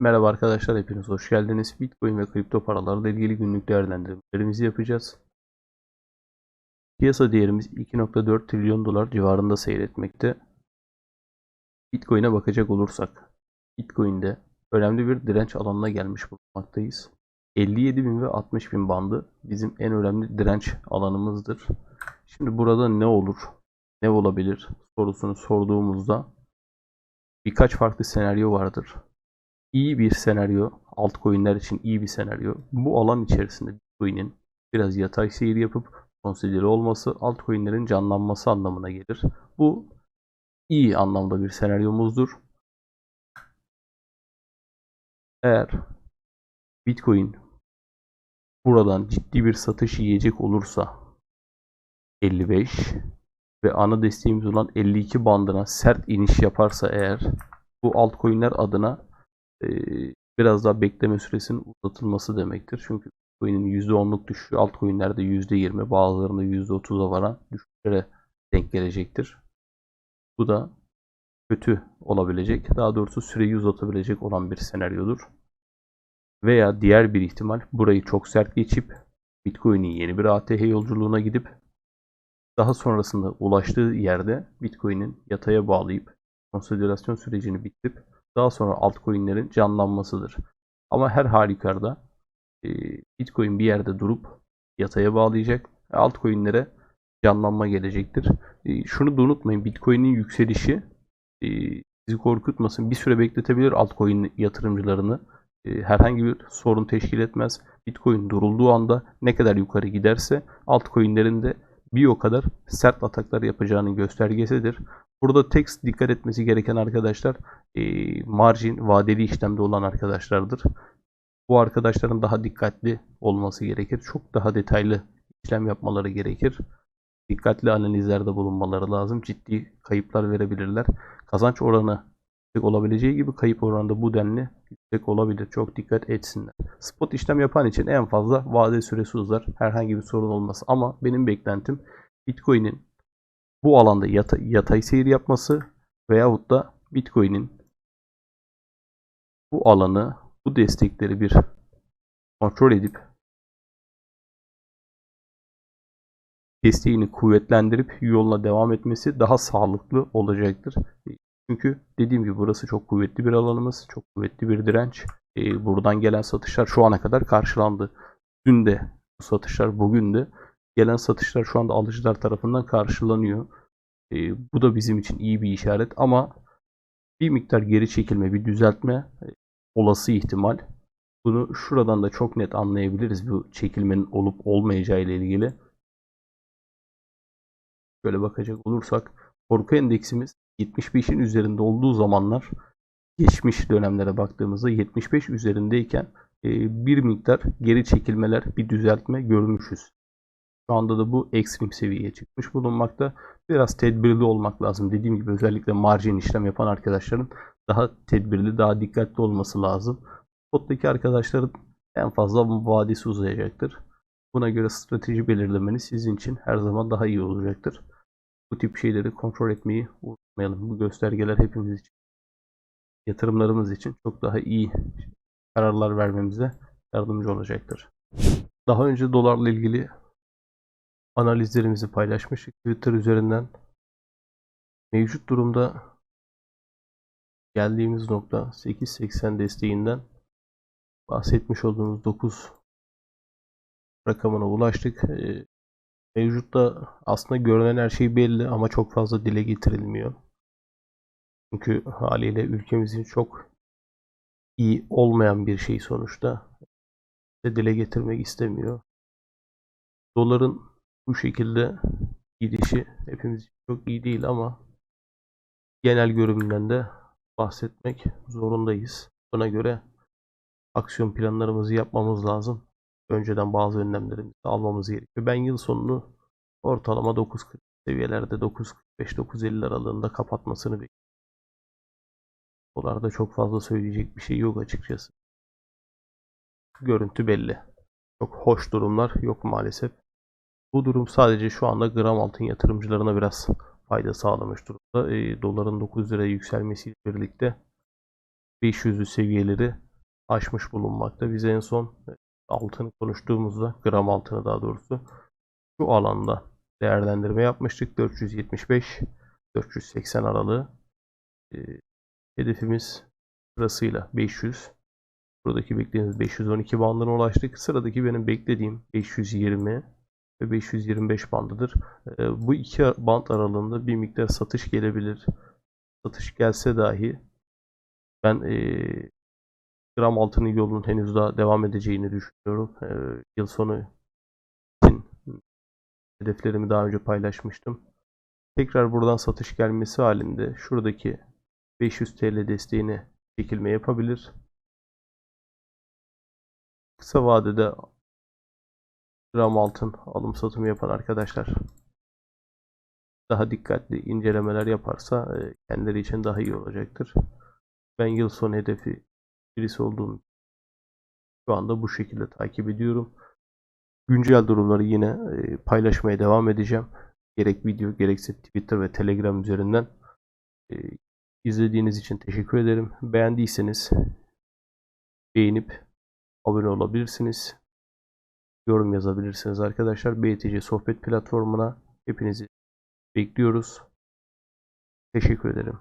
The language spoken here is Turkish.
Merhaba arkadaşlar, hepiniz hoş geldiniz. Bitcoin ve kripto paralarla ilgili günlük değerlendirmelerimizi yapacağız. Piyasa değerimiz 2.4 trilyon dolar civarında seyretmekte. Bitcoin'e bakacak olursak, Bitcoin'de önemli bir direnç alanına gelmiş bulunmaktayız. 57.000 ve 60.000 bandı bizim en önemli direnç alanımızdır. Şimdi burada ne olur, ne olabilir sorusunu sorduğumuzda birkaç farklı senaryo vardır iyi bir senaryo, altcoin'ler için iyi bir senaryo. Bu alan içerisinde Bitcoin'in biraz yatay seyir yapıp konsidere olması, altcoin'lerin canlanması anlamına gelir. Bu iyi anlamda bir senaryomuzdur. Eğer Bitcoin buradan ciddi bir satış yiyecek olursa 55 ve ana desteğimiz olan 52 bandına sert iniş yaparsa eğer bu altcoin'ler adına biraz daha bekleme süresinin uzatılması demektir. Çünkü Bitcoin'in %10'luk düşüşü altcoin'lerde %20 bazılarında %30'a varan düşüşlere denk gelecektir. Bu da kötü olabilecek, daha doğrusu süreyi uzatabilecek olan bir senaryodur. Veya diğer bir ihtimal burayı çok sert geçip Bitcoin'in yeni bir ATH yolculuğuna gidip daha sonrasında ulaştığı yerde Bitcoin'in yataya bağlayıp konsolidasyon sürecini bitirip daha sonra altcoin'lerin canlanmasıdır. Ama her halükarda e, Bitcoin bir yerde durup yataya bağlayacak. Altcoin'lere canlanma gelecektir. E, şunu da unutmayın. Bitcoin'in yükselişi e, sizi korkutmasın. Bir süre bekletebilir altcoin yatırımcılarını. E, herhangi bir sorun teşkil etmez. Bitcoin durulduğu anda ne kadar yukarı giderse altcoin'lerin de bir o kadar sert ataklar yapacağının göstergesidir. Burada tek dikkat etmesi gereken arkadaşlar e, margin vadeli işlemde olan arkadaşlardır. Bu arkadaşların daha dikkatli olması gerekir. Çok daha detaylı işlem yapmaları gerekir. Dikkatli analizlerde bulunmaları lazım. Ciddi kayıplar verebilirler. Kazanç oranı yüksek olabileceği gibi kayıp oranı da bu denli yüksek olabilir. Çok dikkat etsinler. Spot işlem yapan için en fazla vade süresi uzar. Herhangi bir sorun olmaz. Ama benim beklentim Bitcoin'in bu alanda yata, yatay seyir yapması veyahut da Bitcoin'in bu alanı, bu destekleri bir kontrol edip desteğini kuvvetlendirip yoluna devam etmesi daha sağlıklı olacaktır. Çünkü dediğim gibi burası çok kuvvetli bir alanımız, çok kuvvetli bir direnç. Ee, buradan gelen satışlar şu ana kadar karşılandı. Dün de bu satışlar, bugün de gelen satışlar şu anda alıcılar tarafından karşılanıyor. E, bu da bizim için iyi bir işaret ama bir miktar geri çekilme, bir düzeltme e, olası ihtimal. Bunu şuradan da çok net anlayabiliriz bu çekilmenin olup olmayacağı ile ilgili. Böyle bakacak olursak korku endeksimiz 75'in üzerinde olduğu zamanlar geçmiş dönemlere baktığımızda 75 üzerindeyken e, bir miktar geri çekilmeler, bir düzeltme görmüşüz. Şu anda da bu ekstrem seviyeye çıkmış bulunmakta. Biraz tedbirli olmak lazım. Dediğim gibi özellikle marjin işlem yapan arkadaşların daha tedbirli, daha dikkatli olması lazım. Spot'taki arkadaşların en fazla vadesi uzayacaktır. Buna göre strateji belirlemeniz sizin için her zaman daha iyi olacaktır. Bu tip şeyleri kontrol etmeyi unutmayalım. Bu göstergeler hepimiz için, yatırımlarımız için çok daha iyi kararlar vermemize yardımcı olacaktır. Daha önce dolarla ilgili analizlerimizi paylaşmıştık Twitter üzerinden. Mevcut durumda geldiğimiz nokta 8.80 desteğinden bahsetmiş olduğumuz 9 rakamına ulaştık. Ee, mevcutta aslında görünen her şey belli ama çok fazla dile getirilmiyor. Çünkü haliyle ülkemizin çok iyi olmayan bir şey sonuçta dile getirmek istemiyor. Doların bu şekilde gidişi hepimiz çok iyi değil ama genel görünümden de bahsetmek zorundayız. Buna göre aksiyon planlarımızı yapmamız lazım. Önceden bazı önlemlerimizi almamız gerekiyor. Ben yıl sonunu ortalama 9.40 seviyelerde 9.45-9.50 aralığında kapatmasını bekliyorum. Dolarda çok fazla söyleyecek bir şey yok açıkçası. Görüntü belli. Çok hoş durumlar yok maalesef. Bu durum sadece şu anda gram altın yatırımcılarına biraz fayda sağlamış durumda. E, doların 9 liraya yükselmesiyle birlikte 500'lü seviyeleri aşmış bulunmakta. Biz en son altını konuştuğumuzda, gram altını daha doğrusu, şu alanda değerlendirme yapmıştık. 475 480 aralığı. Ee, hedefimiz sırasıyla 500. Buradaki beklediğimiz 512 bandına ulaştık. Sıradaki benim beklediğim 520 ve 525 bandıdır. Ee, bu iki band aralığında bir miktar satış gelebilir. Satış gelse dahi ben ee, gram altının yolunun henüz daha devam edeceğini düşünüyorum. Ee, yıl sonu için hedeflerimi daha önce paylaşmıştım. Tekrar buradan satış gelmesi halinde şuradaki 500 TL desteğini çekilme yapabilir. Kısa vadede gram altın alım satımı yapan arkadaşlar daha dikkatli incelemeler yaparsa e, kendileri için daha iyi olacaktır. Ben yıl sonu hedefi birisi olduğum şu anda bu şekilde takip ediyorum. Güncel durumları yine e, paylaşmaya devam edeceğim. Gerek video gerekse Twitter ve Telegram üzerinden. E, izlediğiniz için teşekkür ederim. Beğendiyseniz beğenip abone olabilirsiniz. Yorum yazabilirsiniz arkadaşlar. BTC sohbet platformuna hepinizi bekliyoruz. Teşekkür ederim.